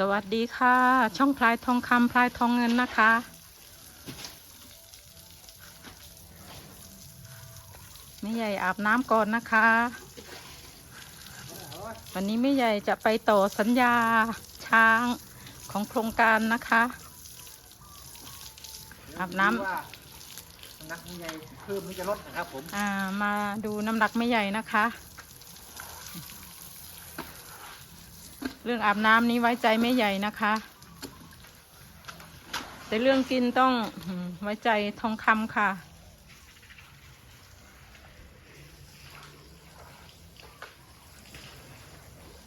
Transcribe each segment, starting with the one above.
สวัสดีค่ะ ช่องพลายทองคำพลายทองเงินนะคะแม่ใหญ่อาบน้ำก่อนนะคะ วันนี้แม่ใหญ่จะไปต่อสัญญาช้างของโครงการนะคะ อาบน้ำว่านักใหญ่เพิ่มไม่จะลดนะครับผม อ่า มาดูน้ำหนักไม่ใหญ่นะคะ เรื่องอาบน้ำนี้ไว้ใจไม่ใหญ่นะคะ แต่เรื่องกินต้องไว้ใจทองคำค่ะ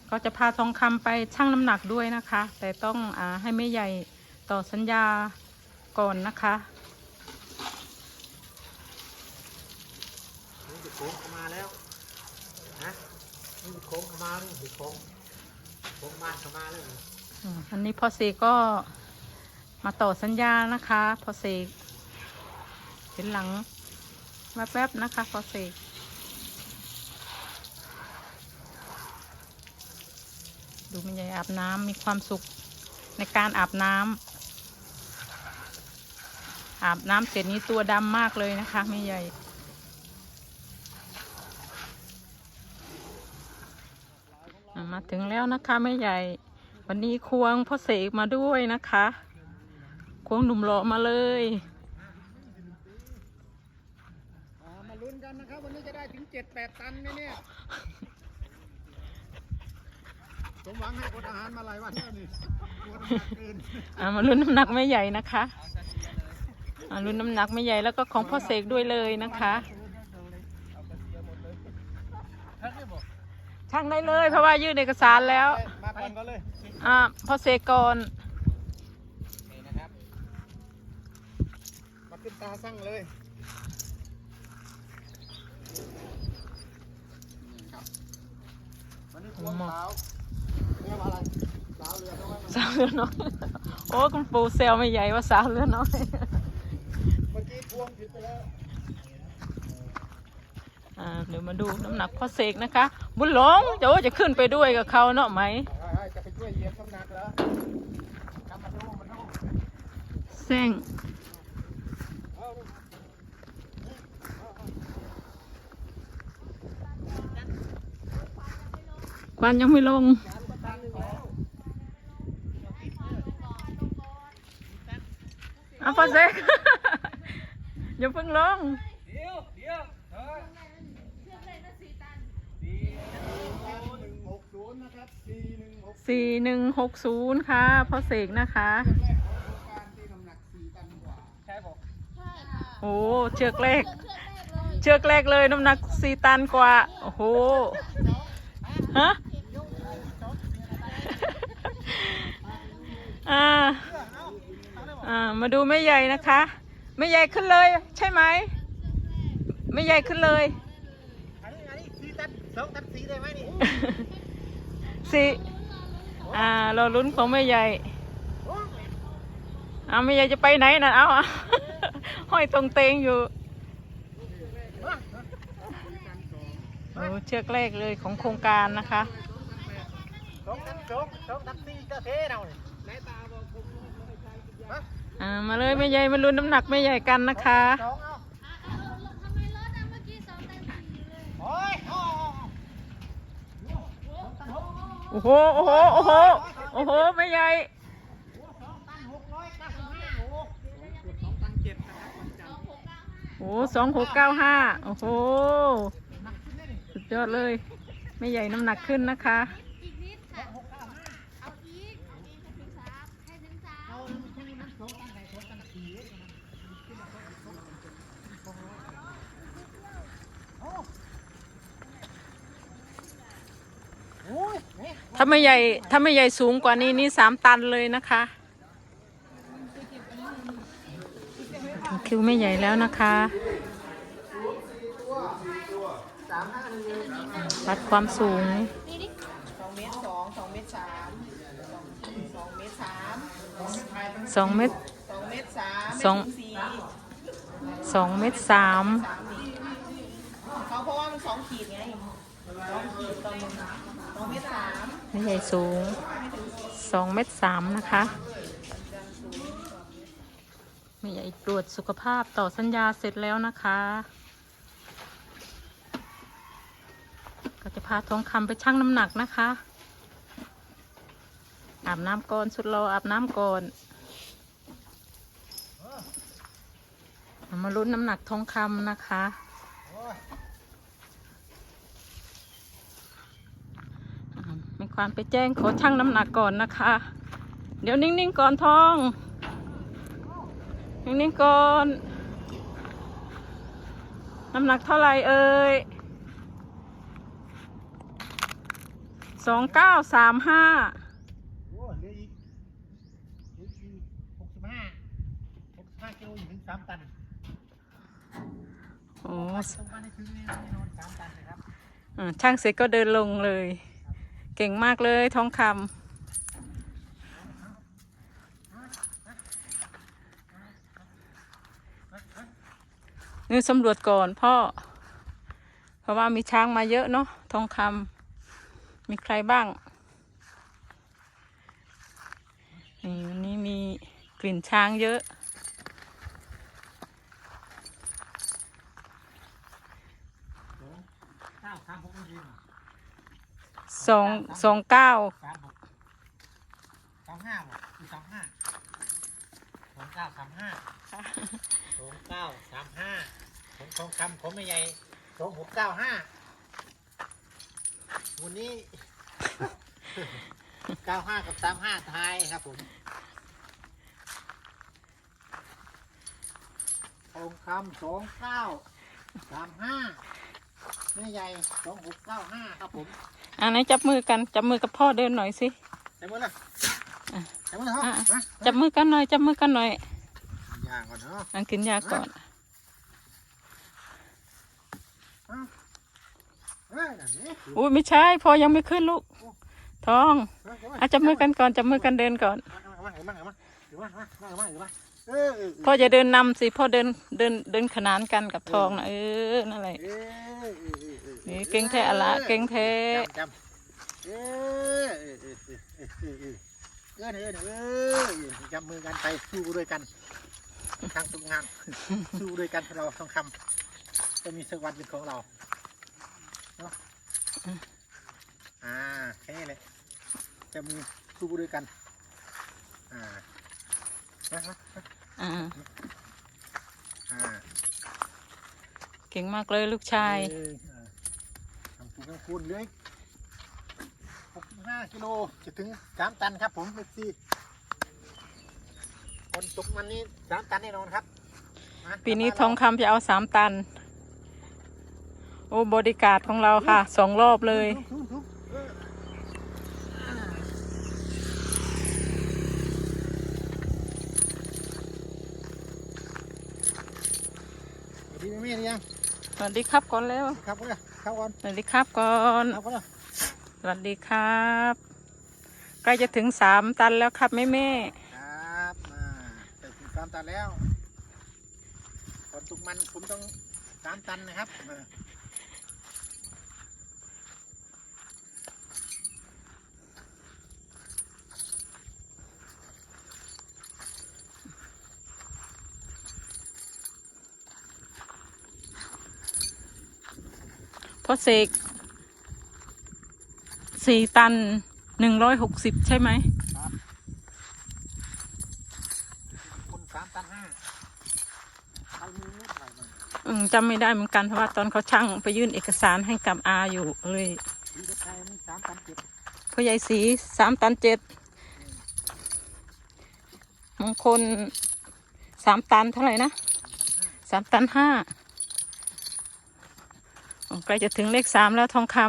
ก็จะพาทองคำไปชั่งน้ำหนักด้วยนะคะ แต่ต้องอาให้แม่ใหญ่ต่อสัญญาก่อนนะคะนี่จะโค้งเข้ามาแล้วนะนี่จะโค้งเข้ามานี่จะโค้ง โค้งมาเขามาแล้วนี่อืมอันนี้พอเสกก็มาต่อสัญญานะคะพอเสกเห็นหลังแวบๆนะคะพอเสกดูแม่ใหญ่อาบน้ำมีความสุขในการอาบน้ำอาบน้ำเสร็จนี้ตัวดำมากเลยนะคะแม่ใหญ่อะ มาถึงแล้วนะคะแม่ใหญ่ วันนี้ควงพ่อเสกมาด้วยนะคะ ควงหนุ่มหล่อมาเลยอ่ามาลุ้นกันนะครับวันนี้จะได้ถึงเจ็ดแปดตันไหมเนี่ยสมหวังให้คนอาหารมาหลายวันแล้วนี่กลัวน้ำหนักเกินอ่ามาลุ้นน้ำหนักไม่ใหญ่นะคะอ่าลุ้นน้ำหนักไม่ใหญ่แล้วก็ของพ่อเสกด้วยเลยนะคะางได้เลย เพราะว่ายื่นเอกสารแล้ว มาก่อนก็เลยอ่าพ่อเสกก่อนนี่นะครับ มาขึ้นตาสั่งเลยครับวันนี้ควงสาวเรียกว่าอะไรสาวเรือน้อยสาวเรือน้อยโอ้คุณปู่เซลไม่ใหญ่ว่าสาวเรือน้อย เมื่อกี้ควงผิดไปแล้วอ่า เดี๋ยวมาดูน้ำหนักพ่อเสกนะคะ บุญหลงจะโอ้จะขึ้นไปด้วยกับเขาเนาะไหมเฮ้ยๆจะไปช่วยเหยียบน้ำหนักเหรอมาดูมาดูแซงควันยังไม่ลงตันหนึ่งแล้วเอาพ่อเสกอย่าเพิ่งลง เดี๋ยวเดี๋ยวเฮ้ยหนึ่งหกศูนย์นะ ครับสี่หนึ่งหกสี่หนึ่งหกศูนย์ค่ะพ่อเสกนะคะแรกของโครงการที่น้ำหนักสี่ตันกว่า ใช่ผมโอ้เชือกแรกเชือกแรกเลยน้ำหนักสี่ตันกว่า โอ้โห ฮะ อ่า อ่า มาดูแม่ใหญ่นะคะ แม่ใหญ่ขึ้นเลย ใช่ไหม แม่ใหญ่ขึ้นเลย อันนี้อันนี้สี่ตันสองตันสี่ได้ไหมนี่ สี่อ่า เราลุ้นของแม่ใหญ่เอาแม่ใหญ่จะไปไหนน่ะเอาเอาห้อยตรงเตงอยู่โอ้เชือกแรกเลยของโครงการนะคะสองตันสองสองตันสี่ก็เท่เราเนี่ยไหนตาบอกผมฮะอ่ามาเลยแม่ใหญ่มาลุ้นน้ำหนักแม่ใหญ่กันนะคะ โอ้โห โอ้โห โอ้โห โอ้โห ไม่ใหญ่ โอ้สองหกเก้าห้าโอ้โห สุดยอดเลย ไม่ใหญ่น้ำหนักขึ้นนะคะ อีกนิดค่ะ เอาอีก เอาอีกให้ถึงสามให้ถึงสาม เอาแค่นี้มันสองตันไหนสองตันสี่โอ้ยเนี่ย ถ้าไม่ใหญ่ถ้าไม่ใหญ่สูงกว่านี้นี่สามตันเลยนะคะถึงคิวไม่ใหญ่แล้วนะคะวัดความสูงสองเมตรสองสองเมตรสามสองเมตรสามสองเมตรสองเมตรสามสองเมตรสี่สองเมตรสามสามนี่เขาเพราะว่ามันสองขีดไงส องขีดต่อหนึ่งสองเมตรสามไม่ใหญ่สูงสองเม็ดสามนะคะแม่ใหญ่ตรวจสุขภาพต่อสัญญาเสร็จแล้วนะคะ ก็จะพาทองคำไปชั่งน้ำหนักนะคะ อาบน้ำก่อนสุดรออาบน้ำก่อนมาลุ้นน้ำหนักทองคำนะคะอ่ามี ความไปแจ้งขอชั่งน้ำหนักก่อนนะคะ เดี๋ยวนิ่งๆก่อนทอง นิ่งๆก่อน น้ำหนักเท่าไหร่เอ่ยสองเก้าสามห้าโอ้เหลืออีกเหลืออีกหกสิบห้าหกสิบห้ากิโลอยู่ถึงสามตันโอ้ตรงบ้านนี่ถึงแน่นอนสามตันนะครับช่างเสร็จก็เดินลงเลย เก่งมากเลยทองคำนี่สำรวจก่อนพ่อ เพราะว่ามีช้างมาเยอะเนาะทองคำมีใครบ้างนี่วันนี้มีกลิ่นช้างเยอะ เก้าสามหกยืน สองสองเก้าสามหกสามห้าหมดคือสามห้าสองเก้าสามห้าสองเก้าสามห้าผมทองคำผมไม่ใหญ่สองหกเก้าห้าวันนี้เก้าห้ากับสามห้าทายครับผมทองคำสองเก้าสามห้าแม่ใหญ่สองหกเก้าห้าครับผม อันนี้จับมือกันจับมือกับพ่อเดินหน่อยสิจับมือนะจับมือกันหน่อยจับมือกันหน่อยยาก่อนเนาะอันกินยาก่อนอุ้ยไม่ใช่พอยังไม่ขึ้นลูกท้องอาจับมือกันก่อนจับมือกันเดินก่อนพ่อจะเดินนำสิพ่อเดินเดินเดินขนานกันกับทองนะเออนั่นแหละ นี่เก่งแทอะละเก่งเท้จำเออเออเออเออเออจำมือกันไปสู้ด้วยกันทางทุกงานสู้ด้วยกันเราทองคำจะมีสวัสดิ์เป็นของเราเนาะอ่าแค่นี้เลยจะมีสู้ด้วยกัน อ่าอ่อ่าเก่งมากเลยลูกชาย เอออ่าทำปูกลางคูณเหลยหกสิบห้ากิโลจะถึงสามตันครับผมเอฟซีคนตกมันนี้สามตันแน่นอนครับะปีนี้ทองคำจะเอาสามตัน โอ้บริการดของเราค่ะสองรอบเลย ทุบทุบเอออ่าสวัสดีแม่ๆหรือยังสวัสดีครับก่อนแล้วครับเว้ยเข้าก่อนสวัสดีครับก่อนเข้าก่อนเลยสวัสดีครับใกล้จะถึงสามตันแล้วครับแม่แม่ครับมาใส่ถุงสามตันแล้วก่อนตกมันผมต้องสามตันนะครับ พ่อเสกสี่ตันหนึ่งร้อยหกสิบใช่ไหมคนสามตันห้าเอามือนิดหน่อยอืมจำไม่ได้เหมือนกันเพราะว่าตอนเขาช่างไปยื่นเอกสารให้กับอาอยู่เลยดีกับใครนี่สามตันเจ็ดพ่อใหญ่สีสามตันเจ็ดมงคลสามตันเท่าไหร่นะสามตันห้า กล้จะถึงเลขสามแล้วทองคำ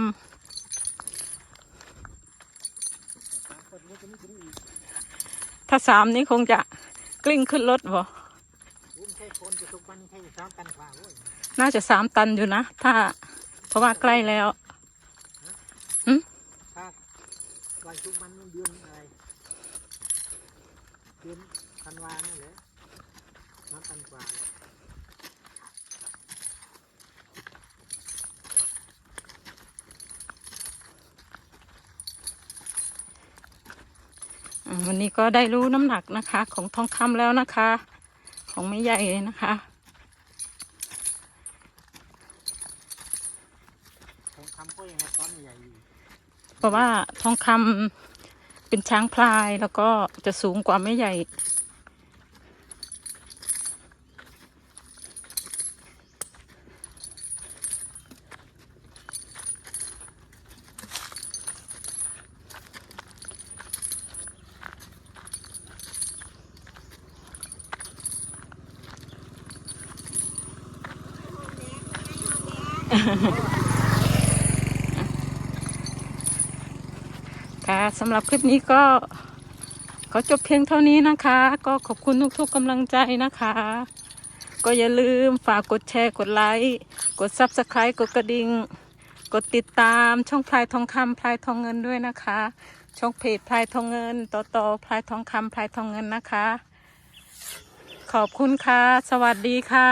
ถ้าสามนี้คงจะกลิ้งขึ้นรถบ่น่าจะสามตันอยู่นะ ถ้าเพราะว่าใกล้แล้วถ้าวันตกมันเดือนอะไรเดือนธันวาเนี่ยแหละสามตันกว่าเลย วันนี้ก็ได้รู้น้ำหนักนะคะ ของทองคำแล้วนะคะ ของไม่ใหญ่นะคะทองคำก็ยังมาซ้อนใหญ่อยู่เพราะว่าทองคำเป็นช้างพลายแล้วก็จะสูงกว่าไม่ใหญ่ ค่ะสำหรับคลิปนี้ก็ขอจบเพียงเท่านี้นะคะ ก็ขอบคุณทุกๆกำลังใจนะคะ ก็อย่าลืมฝากกดแชร์กดไลค์ กด Subscribe กดกระดิ่งกดติดตามช่องพลายทองคำพลายทองเงินด้วยนะคะ ช่องเพจพลายทองเงินต่อต่อพลายทองคำพลายทองเงินนะคะ ขอบคุณค่ะ สวัสดีค่ะ